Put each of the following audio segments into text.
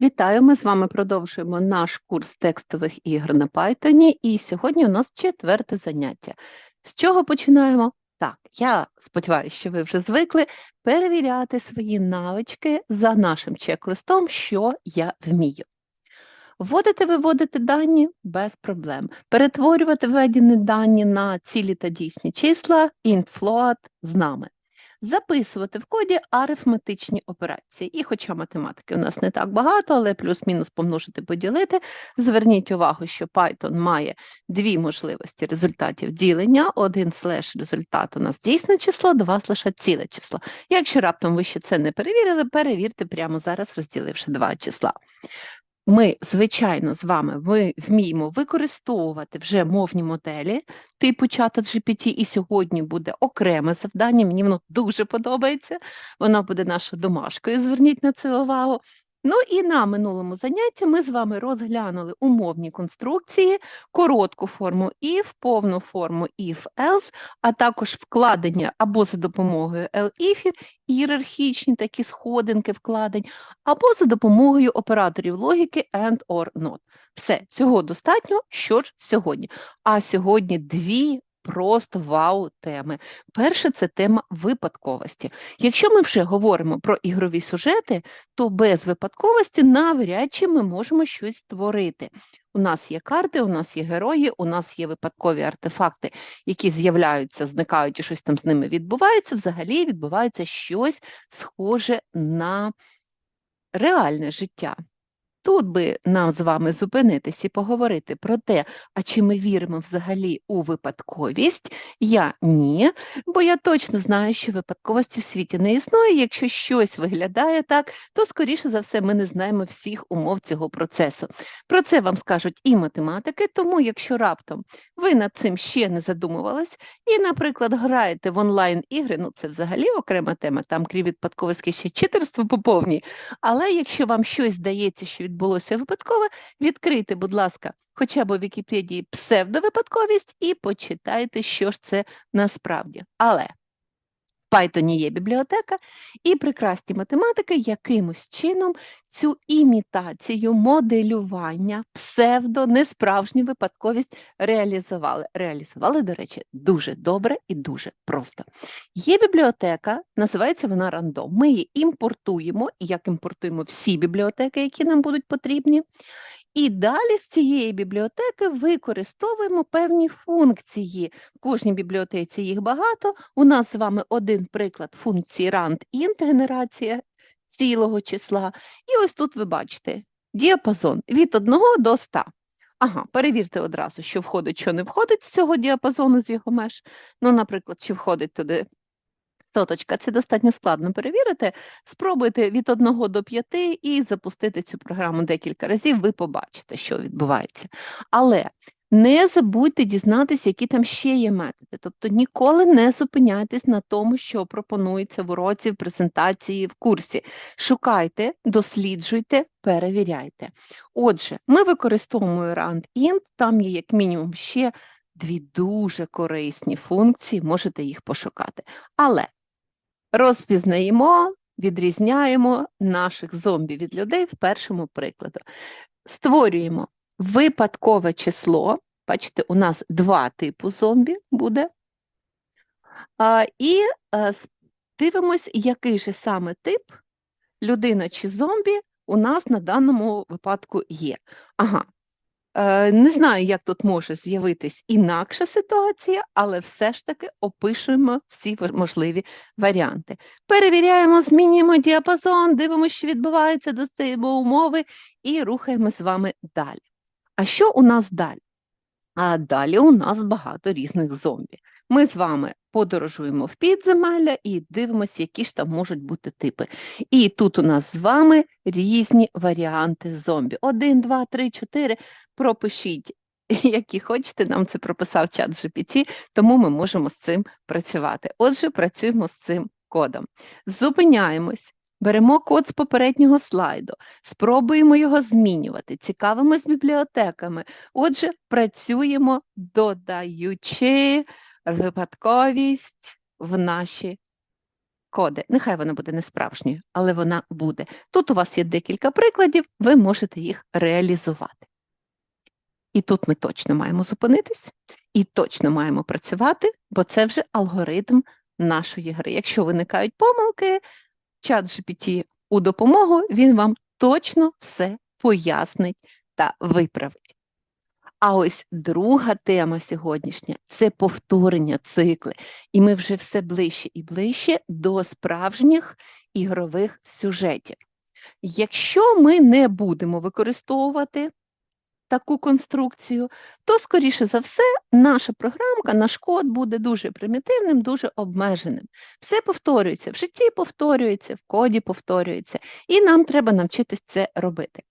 Вітаю! Ми з вами продовжуємо наш курс текстових ігр на Python, і сьогодні у нас четверте заняття. З чого починаємо? Так, я сподіваюся, що ви вже звикли перевіряти свої навички за нашим чек-листом, що я вмію. Вводити, виводити дані без проблем. Перетворювати введені дані на цілі та дійсні числа, float з нами записувати в коді арифметичні операції. І хоча математики у нас не так багато, але плюс-мінус помножити, поділити, зверніть увагу, що Python має дві можливості результатів ділення. Один слеш результат у нас дійсне число, два слеша ціле число. Якщо раптом ви ще це не перевірили, перевірте прямо зараз, розділивши два числа. Ми, звичайно, з вами ми вміємо використовувати вже мовні моделі типу чата GPT, і сьогодні буде окреме завдання. Мені воно дуже подобається. Воно буде нашою домашкою. Зверніть на це увагу. Ну і на минулому занятті ми з вами розглянули умовні конструкції, коротку форму if, повну форму if-else, а також вкладення або за допомогою elifів, ієрархічні такі сходинки вкладень, або за допомогою операторів логіки and or not. Все, цього достатньо, що ж сьогодні. А сьогодні дві просто вау-теми. Перше це тема випадковості. Якщо ми вже говоримо про ігрові сюжети, то без випадковості навряд чи ми можемо щось створити. У нас є карти, у нас є герої, у нас є випадкові артефакти, які з'являються, зникають і щось там з ними відбувається. Взагалі відбувається щось схоже на реальне життя. Тут би нам з вами зупинитись і поговорити про те, а чи ми віримо взагалі у випадковість, я ні, бо я точно знаю, що випадковості в світі не існує. Якщо щось виглядає так, то, скоріше за все, ми не знаємо всіх умов цього процесу. Про це вам скажуть і математики, тому якщо раптом ви над цим ще не задумувались, і, наприклад, граєте в онлайн-ігри, ну це взагалі окрема тема, там крім випадковості ще читерство поповні, але якщо вам щось здається, що відбулося випадково, відкрийте, будь ласка, хоча б у Вікіпедії псевдовипадковість і почитайте, що ж це насправді. Але Python є бібліотека, і прекрасні математики якимось чином цю імітацію, моделювання, псевдо, несправжню випадковість реалізували. Реалізували, до речі, дуже добре і дуже просто. Є бібліотека, називається вона рандом. Ми її імпортуємо, як імпортуємо всі бібліотеки, які нам будуть потрібні. І далі з цієї бібліотеки використовуємо певні функції. В кожній бібліотеці їх багато. У нас з вами один приклад функції rand-int, генерація цілого числа. І ось тут ви бачите діапазон від 1 до 100. Ага, перевірте одразу, що входить, що не входить з цього діапазону, з його меж. Ну, наприклад, чи входить туди соточка, це достатньо складно перевірити. Спробуйте від 1 до 5 і запустити цю програму декілька разів, ви побачите, що відбувається. Але не забудьте дізнатися, які там ще є методи. Тобто ніколи не зупиняйтесь на тому, що пропонується в уроці, в презентації, в курсі. Шукайте, досліджуйте, перевіряйте. Отже, ми використовуємо rand-int, там є як мінімум ще дві дуже корисні функції, можете їх пошукати. Але розпізнаємо, відрізняємо наших зомбі від людей в першому прикладу. Створюємо випадкове число. Бачите, у нас два типу зомбі буде. А, І а, дивимось, який же саме тип людина чи зомбі у нас на даному випадку є. Ага, Е, не знаю, як тут може з'явитись інакша ситуація, але все ж таки опишуємо всі можливі варіанти. Перевіряємо, змінюємо діапазон, дивимося, що відбувається, достаємо умови і рухаємо з вами далі. А що у нас далі? А далі у нас багато різних зомбі. Ми з вами подорожуємо в підземелля і дивимося, які ж там можуть бути типи. І тут у нас з вами різні варіанти зомбі. Один, два, три, чотири. Пропишіть, які хочете, нам це прописав чат GPT, тому ми можемо з цим працювати. Отже, працюємо з цим кодом. Зупиняємось. Беремо код з попереднього слайду, спробуємо його змінювати, цікавимось бібліотеками. Отже, працюємо, додаючи випадковість в наші коди. Нехай вона буде не справжньою, але вона буде. Тут у вас є декілька прикладів, ви можете їх реалізувати. І тут ми точно маємо зупинитись, і точно маємо працювати, бо це вже алгоритм нашої гри. Якщо виникають помилки, чат GPT у допомогу, він вам точно все пояснить та виправить. А ось друга тема сьогоднішня це повторення цикли. І ми вже все ближче і ближче до справжніх ігрових сюжетів. Якщо ми не будемо використовувати таку конструкцію, то, скоріше за все, наша програмка, наш код буде дуже примітивним, дуже обмеженим. Все повторюється, в житті повторюється, в коді повторюється, і нам треба навчитись це робити.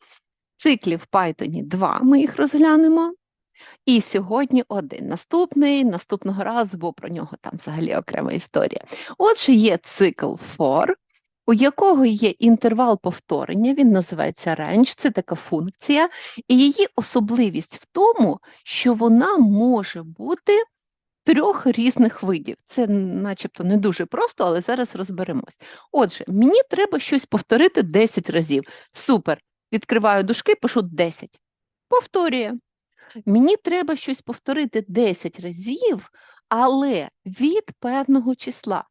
Циклів в Python 2 ми їх розглянемо. І сьогодні один. Наступний, наступного разу, бо про нього там взагалі окрема історія. Отже, є цикл for, у якого є інтервал повторення, він називається range, це така функція, і її особливість в тому, що вона може бути трьох різних видів. Це начебто не дуже просто, але зараз розберемось. Отже, мені треба щось повторити 10 разів. Супер! Відкриваю дужки, пишу 10. Повторює. Мені треба щось повторити 10 разів, але від певного числа.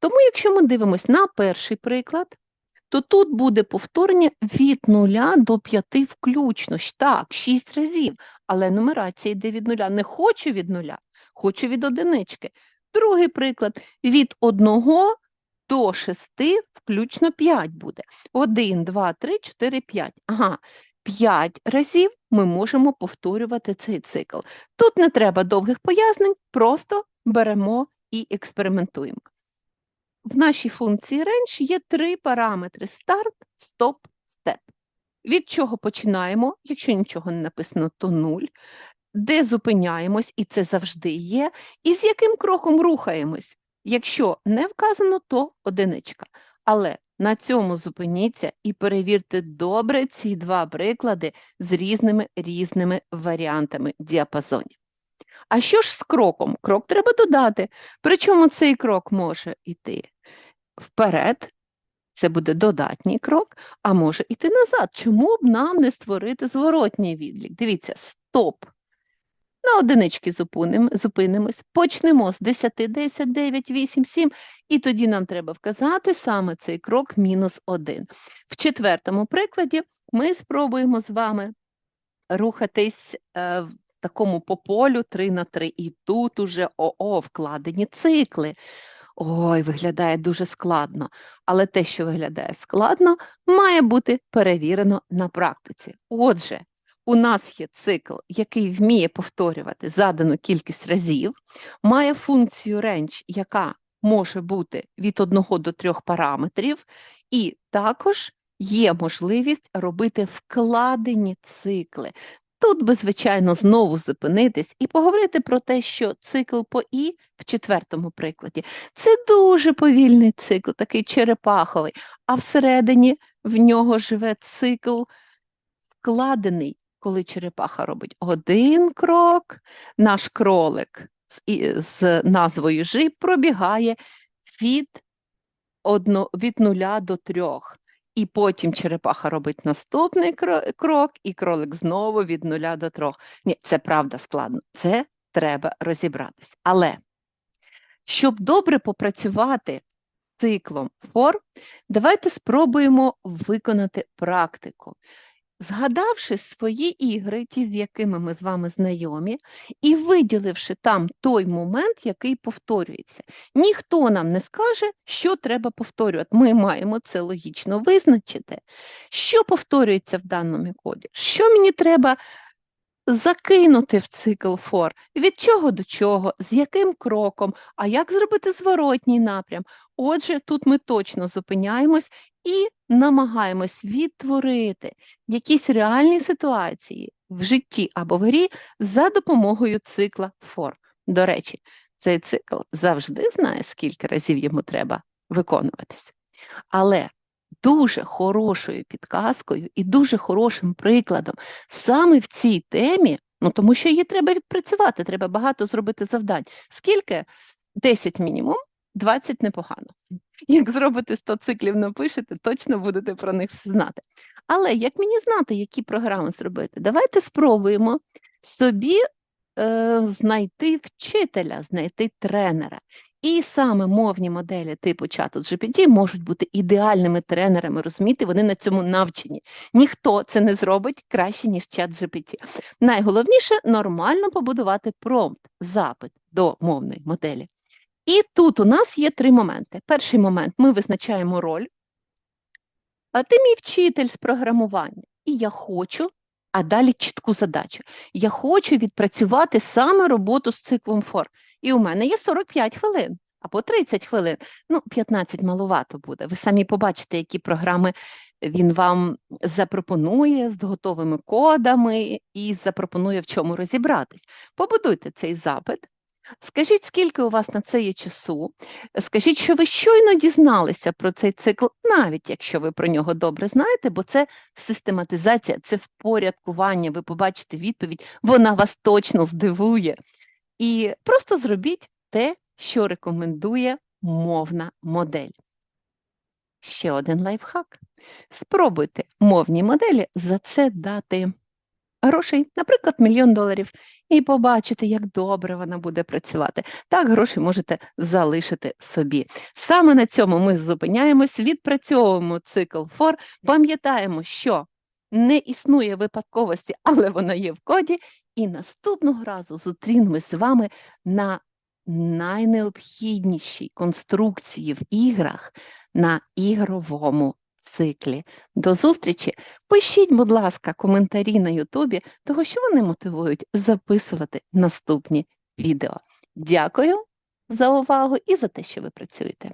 Тому, якщо ми дивимося на перший приклад, то тут буде повторення від 0 до 5 включно. Так, 6 разів, але нумерація йде від 0. Не хочу від 0, хочу від одинички. Другий приклад від 1 до 6 включно 5 буде. 1, 2, 3, 4, 5. Ага, 5 разів ми можемо повторювати цей цикл. Тут не треба довгих пояснень, просто беремо і експериментуємо. В нашій функції range є три параметри: start, stop, step. Від чого починаємо? Якщо нічого не написано, то 0. Де зупиняємось, і це завжди є. І з яким кроком рухаємось? Якщо не вказано, то одиничка. Але на цьому зупиніться і перевірте добре ці два приклади з різними різними варіантами діапазонів. А що ж з кроком? Крок треба додати. Причому цей крок може йти вперед, це буде додатній крок, а може йти назад. Чому б нам не створити зворотній відлік? Дивіться, стоп. На одинички зупинимось, почнемо з 10, 10, 9, 8, 7, і тоді нам треба вказати саме цей крок мінус 1. В четвертому прикладі ми спробуємо з вами рухатись е, такому по полю 3 на 3, і тут уже ОО вкладені цикли. Ой, виглядає дуже складно, але те, що виглядає складно, має бути перевірено на практиці. Отже, у нас є цикл, який вміє повторювати задану кількість разів, має функцію range, яка може бути від 1 до 3 параметрів, і також є можливість робити вкладені цикли. Тут би, звичайно, знову зупинитись і поговорити про те, що цикл по І в четвертому прикладі це дуже повільний цикл, такий черепаховий, а всередині в нього живе цикл вкладений, коли черепаха робить один крок, наш кролик з, з назвою Жи пробігає від, одно, від нуля до трьох. І потім черепаха робить наступний крок, і кролик знову від нуля до трьох. Ні, це правда складно. Це треба розібратись. Але щоб добре попрацювати з циклом форм, давайте спробуємо виконати практику згадавши свої ігри, ті, з якими ми з вами знайомі, і виділивши там той момент, який повторюється. Ніхто нам не скаже, що треба повторювати. Ми маємо це логічно визначити, що повторюється в даному коді, що мені треба закинути в цикл for, від чого до чого, з яким кроком, а як зробити зворотній напрям. Отже, тут ми точно зупиняємось і намагаємось відтворити якісь реальні ситуації в житті або в грі за допомогою цикла for. До речі, цей цикл завжди знає, скільки разів йому треба виконуватись. Але дуже хорошою підказкою і дуже хорошим прикладом саме в цій темі, ну тому що її треба відпрацювати, треба багато зробити завдань. Скільки? 10 мінімум, 20 непогано. Як зробите 100 циклів, напишете, точно будете про них все знати. Але як мені знати, які програми зробити? Давайте спробуємо собі е, знайти вчителя, знайти тренера. І саме мовні моделі типу чату GPT можуть бути ідеальними тренерами, розумієте, вони на цьому навчені. Ніхто це не зробить краще, ніж чат GPT. Найголовніше нормально побудувати промпт, запит до мовної моделі. І тут у нас є три моменти. Перший момент ми визначаємо роль, а ти мій вчитель з програмування. І я хочу, а далі чітку задачу. Я хочу відпрацювати саме роботу з циклом FOR. І у мене є 45 хвилин або 30 хвилин. Ну, 15 маловато буде. Ви самі побачите, які програми він вам запропонує з готовими кодами і запропонує в чому розібратись. Побудуйте цей запит. Скажіть, скільки у вас на це є часу? Скажіть, що ви щойно дізналися про цей цикл, навіть якщо ви про нього добре знаєте, бо це систематизація, це впорядкування. Ви побачите відповідь, вона вас точно здивує. І просто зробіть те, що рекомендує мовна модель. Ще один лайфхак. Спробуйте мовній моделі за це дати грошей, наприклад, мільйон доларів, і побачите, як добре вона буде працювати. Так, гроші можете залишити собі. Саме на цьому ми зупиняємось, відпрацьовуємо цикл FOR, пам'ятаємо, що не існує випадковості, але вона є в коді. І наступного разу зустрінемось з вами на найнеобхіднішій конструкції в іграх на ігровому циклі. До зустрічі! Пишіть, будь ласка, коментарі на Ютубі, того що вони мотивують записувати наступні відео. Дякую за увагу і за те, що ви працюєте.